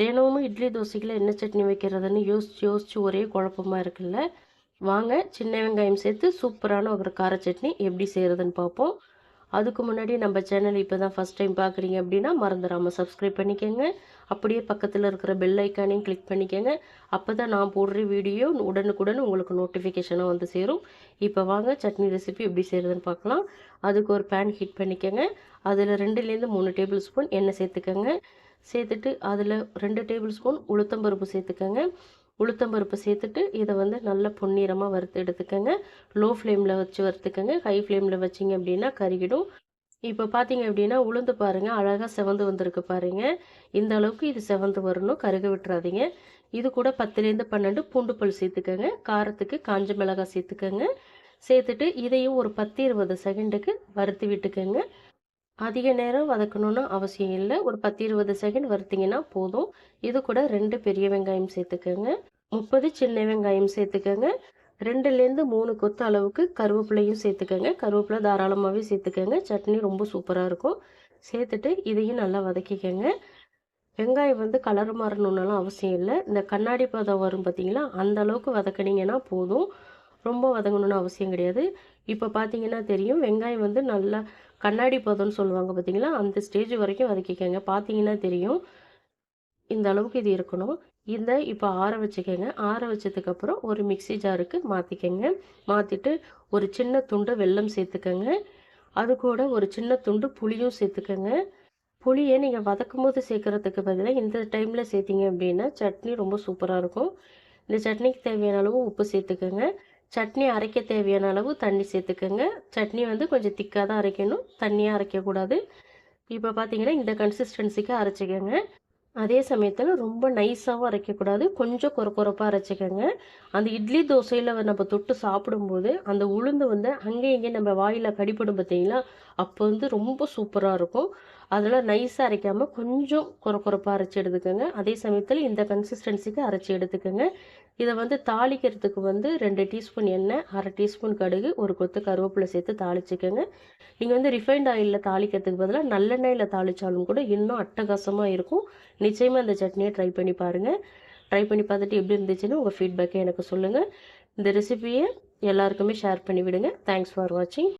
தினமும் இட்லி தோசைக்குள்ள என்ன சட்னி வைக்கிறதுன்னு யோசிச்சு யோசிச்சு ஒரே குழப்பமா இருக்குல்ல? வாங்க சின்ன வெங்காயம் சேர்த்து சூப்பரான ஒரு கார சட்னி எப்படி செய்கிறதுன்னு பார்ப்போம். அதுக்கு முன்னாடி நம்ம சேனல் இப்போ தான் ஃபஸ்ட் டைம் பார்க்குறீங்க அப்படின்னா மறந்துடாமல் சப்ஸ்கிரைப் பண்ணிக்கோங்க. அப்படியே பக்கத்தில் இருக்கிற பெல் ஐக்கானையும் கிளிக் பண்ணிக்கோங்க. அப்போ தான் நான் போடுற வீடியோ உடனுக்குடன் உங்களுக்கு நோட்டிஃபிகேஷனாக வந்து சேரும். இப்போ வாங்க சட்னி ரெசிபி எப்படி செய்கிறதுன்னு பார்க்கலாம். அதுக்கு ஒரு பேன் ஹீட் பண்ணிக்கோங்க. அதில் ரெண்டுலேருந்து மூணு டேபிள் ஸ்பூன் எண்ணெய் சேர்த்துக்கோங்க. சேர்த்துட்டு அதில் ரெண்டு டேபிள் ஸ்பூன் உளுத்தம்பருப்பு சேர்த்துக்கோங்க. உளுத்தம்பருப்பு சேர்த்துட்டு இதை வந்து நல்லா பொன்னிறமாக வறுத்து எடுத்துக்கோங்க. லோ ஃப்ளேமில் வச்சு வறுத்துக்கோங்க. ஹை ஃப்ளேமில் வச்சிங்க அப்படின்னா கருகிடும். இப்போ பார்த்தீங்க அப்படின்னா உளுந்து பாருங்கள் அழகாக செவந்து வந்திருக்கு பாருங்கள் இந்த அளவுக்கு இது செவந்து வரணும் கருக விட்டுறாதீங்க. இது கூட பத்துலேருந்து பன்னெண்டு பூண்டு பல் சேர்த்துக்கோங்க. காரத்துக்கு காஞ்ச மிளகாய் சேர்த்துக்கோங்க. சேர்த்துட்டு இதையும் ஒரு பத்து இருபது செகண்டுக்கு வறுத்து விட்டுக்கோங்க. அதிக நேரம் வதக்கணும்னு அவசியம் இல்லை. ஒரு பத்து இருபது செகண்ட் வறுத்திங்கன்னா போதும். இது கூட ரெண்டு பெரிய வெங்காயம் சேர்த்துக்கோங்க. முப்பது சின்ன வெங்காயம் சேர்த்துக்கோங்க. ரெண்டுலேருந்து மூணு கொத்து அளவுக்கு கருவேப்பிலையும் சேர்த்துக்கோங்க. கருவேப்பிலை தாராளமாகவே சேர்த்துக்கோங்க. சட்னி ரொம்ப சூப்பராக இருக்கும். சேர்த்துட்டு இதையும் நல்லா வதக்கிக்கோங்க. வெங்காயம் வந்து கலர் மாறணுன்னாலும் அவசியம் இல்லை. இந்த கண்ணாடி பதம் வரும் பார்த்தீங்களா அந்த அளவுக்கு வதக்கினீங்கன்னா போதும். ரொம்ப வதங்கணும்னு அவசியம் கிடையாது. இப்போ பார்த்தீங்கன்னா தெரியும் வெங்காயம் வந்து நல்லா கண்ணாடி பதம்னு சொல்லுவாங்க பார்த்தீங்களா? அந்த ஸ்டேஜ் வரைக்கும் வதக்கிக்கோங்க. பார்த்தீங்கன்னா தெரியும் இந்த அளவுக்கு இது இருக்கணும். இந்த இப்போ ஆற வச்சுக்கோங்க. ஆற வச்சதுக்கப்புறம் ஒரு மிக்சி ஜாருக்கு மாற்றிக்கோங்க மாற்றிட்டு ஒரு சின்ன துண்டு வெல்லம் சேர்த்துக்கோங்க. அது கூட ஒரு சின்ன துண்டு புளியும் சேர்த்துக்கோங்க. புளியை நீங்கள் வதக்கும் போது சேர்க்குறதுக்கு பதிலாக இந்த டைமில் சேர்த்திங்க அப்படின்னா சட்னி ரொம்ப சூப்பராக இருக்கும். இந்த சட்னிக்கு தேவையான அளவு உப்பு சேர்த்துக்கோங்க. சட்னி அரைக்க தேவையான அளவு தண்ணி சேர்த்துக்கோங்க. சட்னி வந்து கொஞ்சம் திக்காக தான் அரைக்கணும். தண்ணியாக அரைக்கக்கூடாது இப்போ பார்த்தீங்கன்னா இந்த கன்சிஸ்டன்சிக்கு அரைச்சிக்கோங்க. அதே சமயத்தில் ரொம்ப நைஸாகவும் அரைக்கக்கூடாது கொஞ்சம் குறை குறைப்பாக அரைச்சிக்கோங்க. அந்த இட்லி தோசையில் நம்ம தொட்டு சாப்பிடும்போது அந்த உளுந்து வந்து அங்கே இங்கே நம்ம வாயில் கடிப்படும் பார்த்தீங்களா அப்போ வந்து ரொம்ப சூப்பராக இருக்கும். அதில் நைஸாக அரைக்காமல் கொஞ்சம் குறை குறைப்பாக அரைச்சி எடுத்துக்கோங்க. அதே சமயத்தில் இந்த கன்சிஸ்டன்சிக்கு அரைச்சி எடுத்துக்கோங்க. இதை வந்து தாளிக்கிறதுக்கு வந்து ரெண்டு டீஸ்பூன் எண்ணெய் அரை டீஸ்பூன் கடுகு ஒரு கொத்து கருவேப்பிலை சேர்த்து தாளிச்சிக்கோங்க. நீங்கள் வந்து ரிஃபைண்ட் ஆயிலில் தாளிக்கிறதுக்கு பதிலாக நல்லெண்ணெயில் தாளித்தாலும் கூட இன்னும் அட்டகாசமாக இருக்கும். நிச்சயமாக இந்த சட்னியை ட்ரை பண்ணி பாருங்கள் ட்ரை பண்ணி பார்த்துட்டு எப்படி இருந்துச்சுன்னு உங்கள் ஃபீட்பேக்கை எனக்கு சொல்லுங்கள் இந்த ரெசிபியை எல்லாருக்குமே ஷேர் பண்ணி விடுங்க தேங்க்ஸ் ஃபார் வாட்சிங்